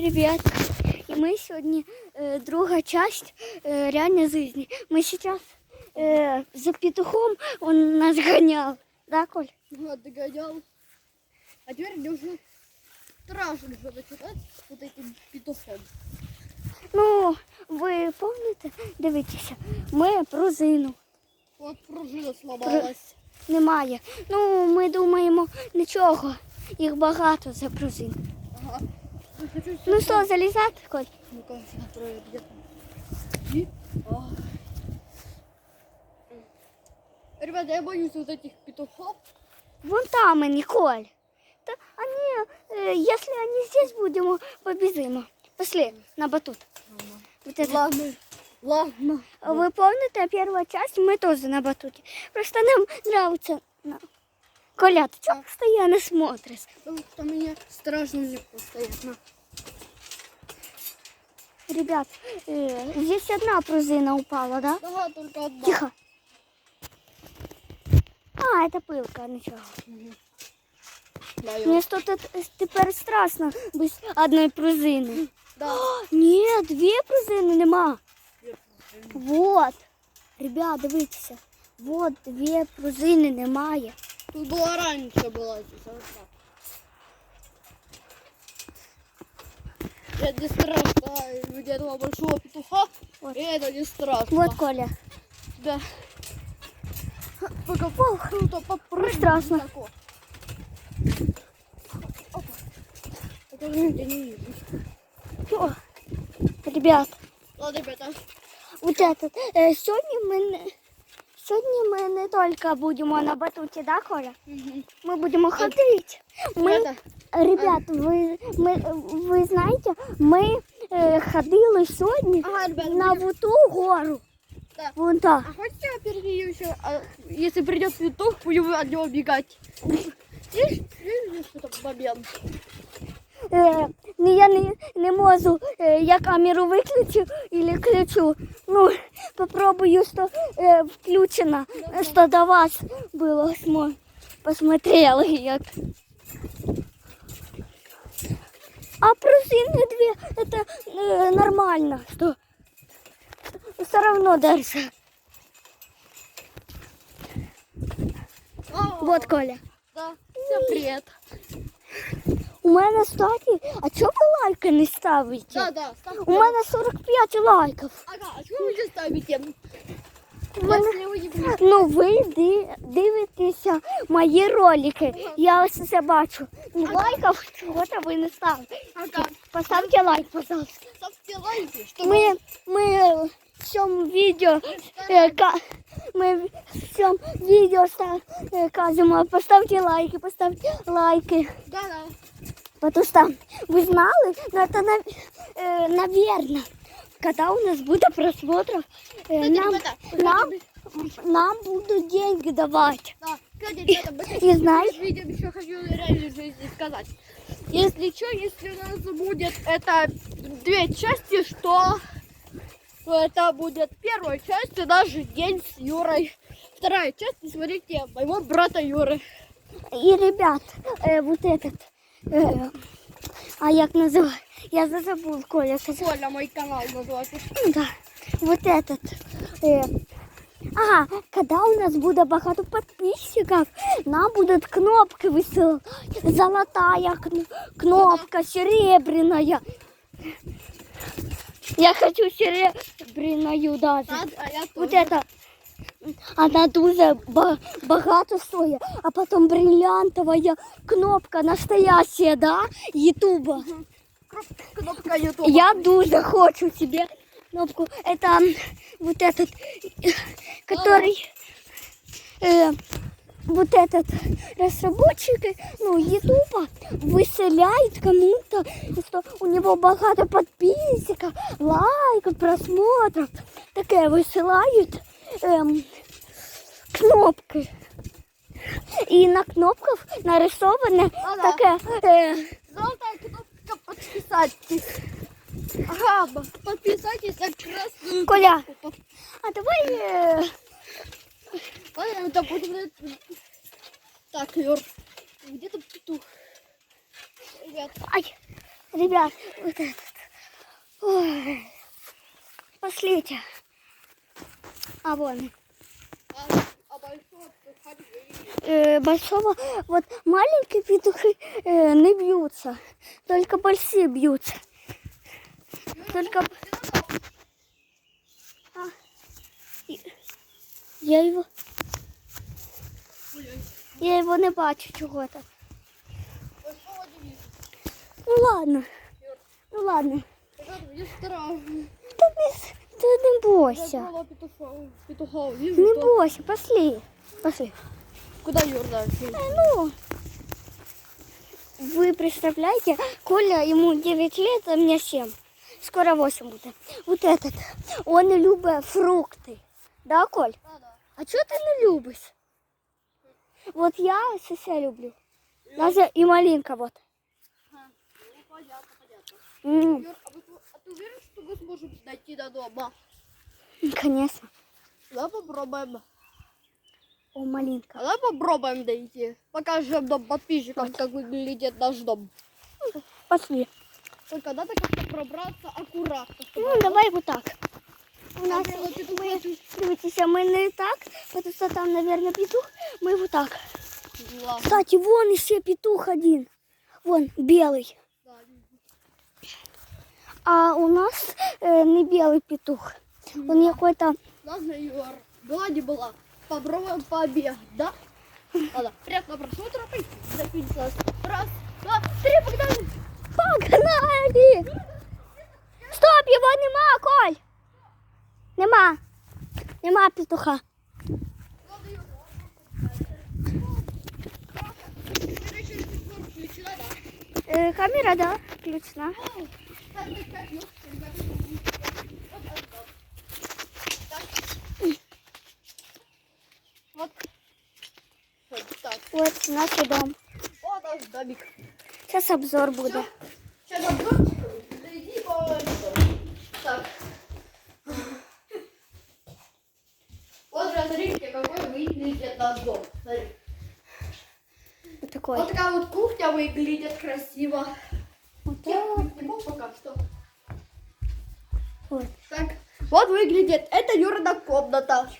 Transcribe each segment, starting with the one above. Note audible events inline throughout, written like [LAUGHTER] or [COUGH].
привет! И мы сегодня э, другая часть э, реальной жизни. Мы сейчас э, за петухом он нас гонял. Да, Коль? Вот, догонял. А теперь мне уже страшно уже начинать вот этим петухом. Ну, ви помните? Дивіться, ми пружину. Вот пружина сломалась. Немає. Ну, ми думаємо, нічого. Їх багато за пружин. Ага. Ну, хочу Ну всё- що, залізати, Коль? Ну-ка, смотрю, где там. И... а. Ребята, я боюсь вот этих петухов. Вон там они, Коль. Да, они, э, если они здесь будем, побежим. Пошли на батут. Вот это. Ладно, ладно. А Вы помните, первая часть, мы тоже на батуте. Просто нам нравится. на- Коля, ты что постоянно смотришь? Потому что мне страшно мне постоянно. Ребят, э, здесь одна пружина упала, да? Ага, только одна. Тихо. А, это пылка, ничего. Мгм. Да, я- Мне что-то теперь страшно без одной пружины. [GASPS] Да. Ні, дві пружини нема. Две пружины. Вот. Ребят, дивіться. Вот дві пружини немає. Тут была раньше была здесь. вот так. Это не страшно. Где этого большого петуха. Вот. И это не страшно. Вот, Коля. Да. Только пол круто попрыгнуть. страшно. высоко. Это не вижу. Ребят, Ладно, ребята. вот этот. Е, сьогодні ми не... Сьогодні ми не тільки будемо на батуті, да, Коля? Мгм. Ми будемо ходити. Ми, Ребята, ребят, ви, ми, ви знаєте, ми е, ходили сьогодні Ага, ребята. на будем- ту гору. Да. Вон та. А хотите я передаю еще, а, если придет петух, будем от него бегать? Есть, есть что-то момент? Е, ну, я не, не можу, я камеру виключу і включу. Ну, попробую, що е, включена, що до вас було, смо- посмотрели як. А пружины две, это э, нормально, что все равно дальше. А, Вот, Коля. Да. Всем привет. У мене статі, а чого ви лайки не ставите? Да, да. ставьте. У мене 45 лайків. Ага, а что вы здесь ставите? У мене... Если вы не будете- Ну, ви ди- дивитеся мої ролики. Я ось це бачу. Ні лайків чого-то ви не ставите. Ага. Поставте лайк, пожалуйста. Ставьте лайки, чтобы... Ми, ми в цьому відео е, ка- ми в цьому відео став, е, кажемо, поставте лайки, поставте лайки. Да, да. Потому что вы знали, но это, э, наверное, когда у нас будет просмотров, э, нам, нам, нам будут деньги давать. Да. Кстати, ребята, мы знаешь, видео еще хочу реально жизни сказать. Если что, если у нас будет это две части, что то это будет первая часть и даже день с Юрой. Вторая часть, смотрите, моего брата Юры. и ребят, э, вот этот, а як называю, я забыл, Коля. Коля, мой канал называется. Ну Да, вот этот. Ага, когда у нас будет багато подписчиков, нам будут кнопки высылать. Золотая кн- кнопка, серебряная. Я хочу серебряную даже. А, а я Вот тоже. это. Она дуже ба- багато стоїть, а потом бриллиантовая кнопка настоящая, да, Ютуба. Кнопка YouTube. Я дуже хочу себе кнопку. Это вот этот, который, э, вот этот разработчик, ну, Ютуба выселяет кому-то, что у него богато подписчиков, лайков, просмотров. Такие высылают эм, кнопки. И на кнопках нарисовано Ага. таке. Э, Золотая кнопка подписайтесь. Ага, подписайтесь на красную Коля, кнопку. а давай э, Ладно, это будет... Так, Юр, где-то петух. Ребят, Ай, Ребят, вот этот. Ой. Пошлите. А вон. Э, большого, вот маленькие петухи э, не бьются, только большие бьются. Только... А, я его, я его не бачу не. Ну ладно, ну ладно. Та не, бойся, не бойся, пошли, пошли. Куда Юрда? Э, Ну, вы представляете, Коля, ему 9 лет, а мне 7. Скоро 8 будет. Вот этот, он любит фрукты. Да, Коль? Да, да. А что ты не любишь? Вот я все люблю. Даже и малинка вот. Ага. Ну, понятно, понятно. Юр, а, вы, а ты уверен, мы сможем дойти до дома? Конечно. Давай попробуем. О, малинка. Давай попробуем дойти. Покажем дом подписчикам, как выглядит наш дом. Пошли. Только надо как-то пробраться аккуратно. Ну, давай вот так. У нас, петуха мы, смотрите, мы не так, потому что там, наверное, петух. Мы вот так. Ладно. Кстати, вон еще петух один. Вон, белый. Да, А у нас э, не белый петух. Он какой-то... Ладно, Юр. Была не была. Попробуем пообедать, да? Ладно, приятного просмотра. Записалась. Раз, два, три, погнали. Погнали! Стоп, його нема, Коль! Нема. Нема петуха. Да? Е, камера, да, включена. Вот. Так. Наш дом. Вот наш домик. Сейчас обзор буде. Сейчас обзорчик. Зайди по Так. Вот смотрите, какой выглядит наш дом. Смотри. Вот такой. Вот такая вот кухня выглядит красиво. Вот Я так. пока что. Вот. Так. Вот выглядит. Это Юрина комната.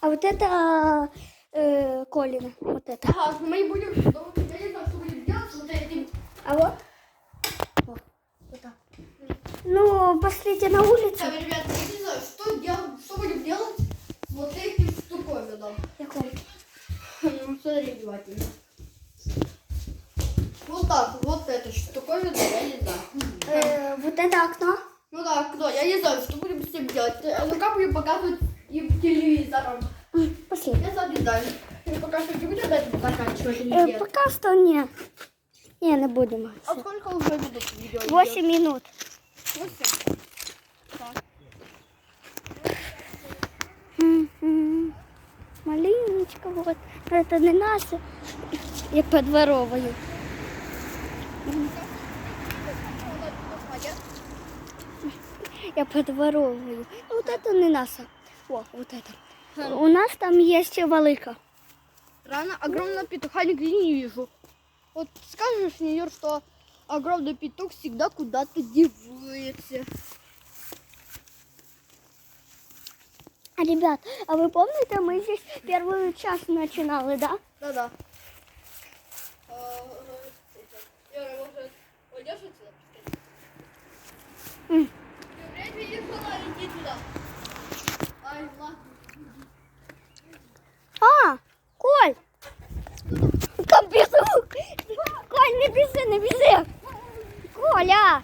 А вот это э, Колина. Вот это. Ага, мы будем... что будем делать с вот этим. А вот? Вот. Вот так. Ну, пошлите на улицу. Так, ребята, я не знаю, что, делать, что будем делать с вот этим штуковином. Якой? Ну, смотри внимательно. Вот так, вот эта штуковина, я не знаю. Э, вот это окно. Ну да, окно, я не знаю, что будем с ним делать. Э, Ну как будем показывать им телевизором? Пошли. Я сам не знаю. Я пока что не будем дать заканчивать или Э, нет? пока что не. Не, не будем. А сколько уже минут видео идет? 8 минут. Восемь. Так. Мгм. Малиночка, вот. Это не наше. Я подворовую. Я подворовываю. Ну, Вот это не наше. О, вот это. У нас там есть валыка. Рано огромного петуха нигде не вижу. Вот скажешь Юр, что огромный петух всегда куда-то девается. А, ребят, а вы помните, мы здесь первую часть начинали, да? Да-да. Юра, может, уйдешь отсюда? М. Юра, я видишь, она летит туда. Ай, ладно. А, Коль! Там петух! Коль, не біжи, не біжи! Коля!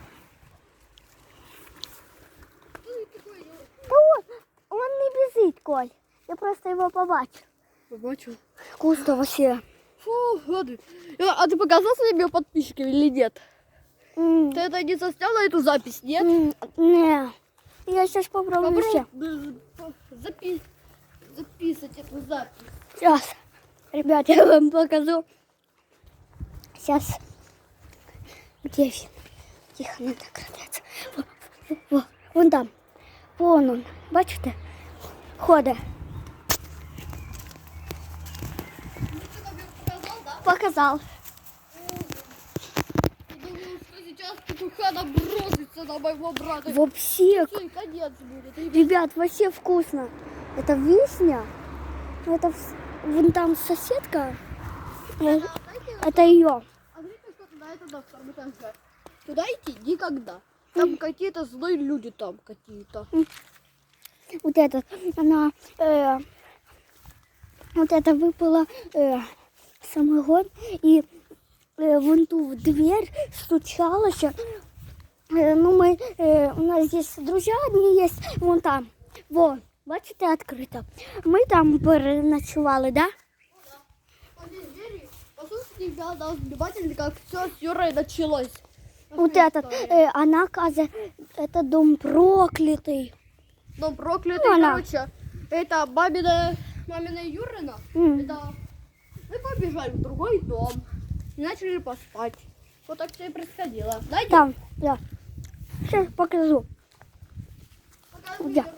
Что это такое, Юра? Та он, он не біжить, Коль. Я просто його побачив. Побачил. Вкусно вообще. Фу, ладно. Юра, а ты показал своими подписчикам или нет? Ты это не засняла эту запись, нет? Не. Я сейчас попробую. Попробуй запи- записать эту запись. Сейчас. Ребят, я вам покажу. Сейчас. Где він? Тихо, так крадеться. Во, во, во, вон там. Вон он. Бачите? Ходить. Ну, показал, петуха набросится на моего брата. Вообще, Всё, и конец будет. Ребят, вообще вкусно. Это вишня. Это вон там соседка. Э, знаете, Это ее. А туда идти никогда. Там какие-то злые люди там какие-то. Вот этот, она, э, вот это выпала э, самогон и э, вон ту в дверь стучалась. Э, ну, мы, э, у нас здесь друзья одни есть, вон там, вон, бачите, відкрито. Ми там переночували, да? Послушайте, ребята, внимательно, как все с Юрой началось. Вот этот, э, она, оказывается, это дом проклятый. Дом проклятый, Ну, она. короче. Это мамина, мамина Юрина. М. Это мы побежали в другой дом. И начали поспать. Вот так все и происходило. Да, Дим? Там, да. Сейчас покажу. Находится.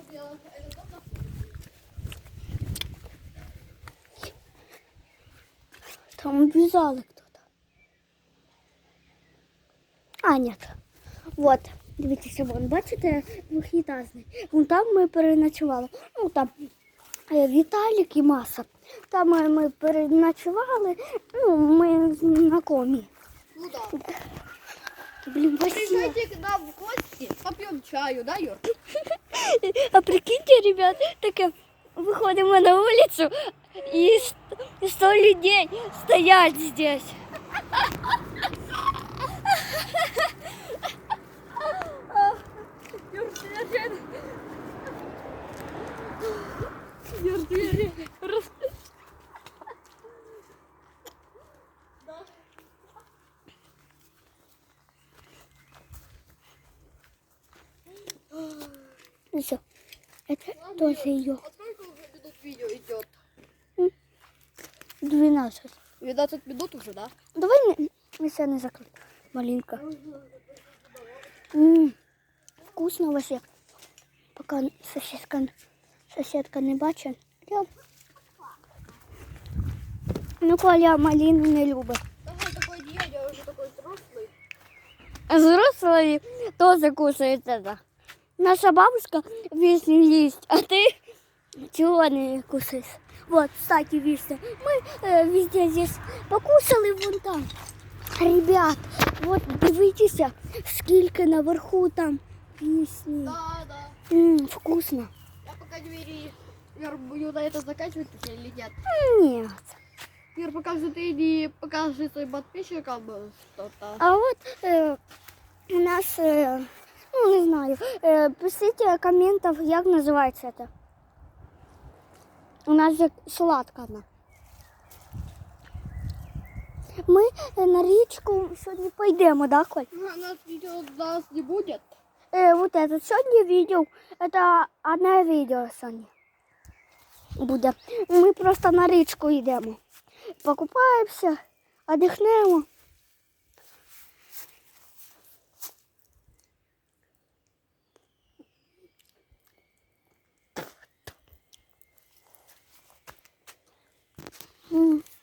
Там убежали кто-то. А, нет. Вот. Дивіться, вон, бачите, двохітажний. Вон там ми переночували. Ну, там е, Віталік і Маса. Там е, ми переночували. Ну, ми знакомі. Ну да. Блін, вообще. Приезжайте к нам в гости, попьем чаю, да, Юр? [LAUGHS] А прикиньте, ребят, таке виходимо на вулицю і с- і 100 людей стоять здесь. Ну все, это тоже ее. А сколько уже минут видео идет? 12. 12 минут уже, да? Давай не все не закрыть. Малинка. М, Вкусно вообще. Пока соседка, соседка не бачить. Я... Ну, Коля малину не любить. Давай такой день, я уже такой взрослый. А взрослые тоже кушают это. Наша бабушка вишни есть, а ты чего не кушаешь? Вот, кстати, вишня. Мы э, везде здесь покушали вон там. Ребят, вот дивіться, скільки наверху там вишні. Да, да. М, вкусно. Я пока не вери, Юр, буду на это заканчивать или нет? Нет. Юр, пока что ты не покажи своим подписчикам э, что-то. А от е, у нас, е, ну не знаю, е, пишіть коментів, як називається це. У нас же сладка одна. Ми е, на річку сьогодні пойдемо, да, Коль? Ну, У нас видео нас не будет. Е, вот это сьогодні відео, це одне відео сьогодні буде. Ми просто на річку йдемо. Покупаємося, одихнемо.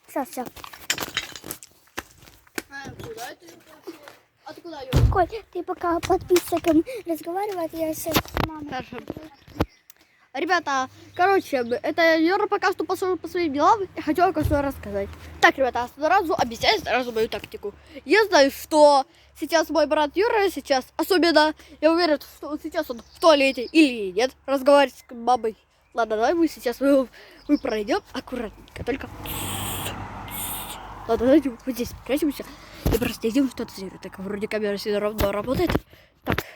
Все, все. Коль, ты пока подписчикам разговаривать, я сейчас с мамой. Хорошо. Ребята, короче, это Юра пока что пошел по своим делам. Я хотела кое-что рассказать. Так, ребята, сразу объясняю сразу мою тактику. Я знаю, что сейчас мой брат Юра сейчас, особенно, я уверен, что сейчас он в туалете или нет, разговаривает с мамой. Ладно, давай мы сейчас мы, мы пройдем аккуратненько, только... Ладно, давайте вот здесь спрячемся и просто идем что-то сделать. Так, вроде камера всегда равно работает. Так. [LAUGHS]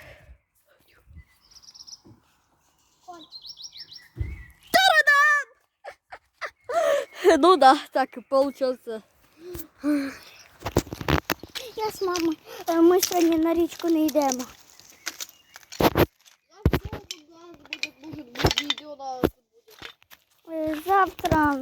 Ну да, так и получился. Я з мамою. Е, Ми сьогодні на річку не йдемо. Е, Завтра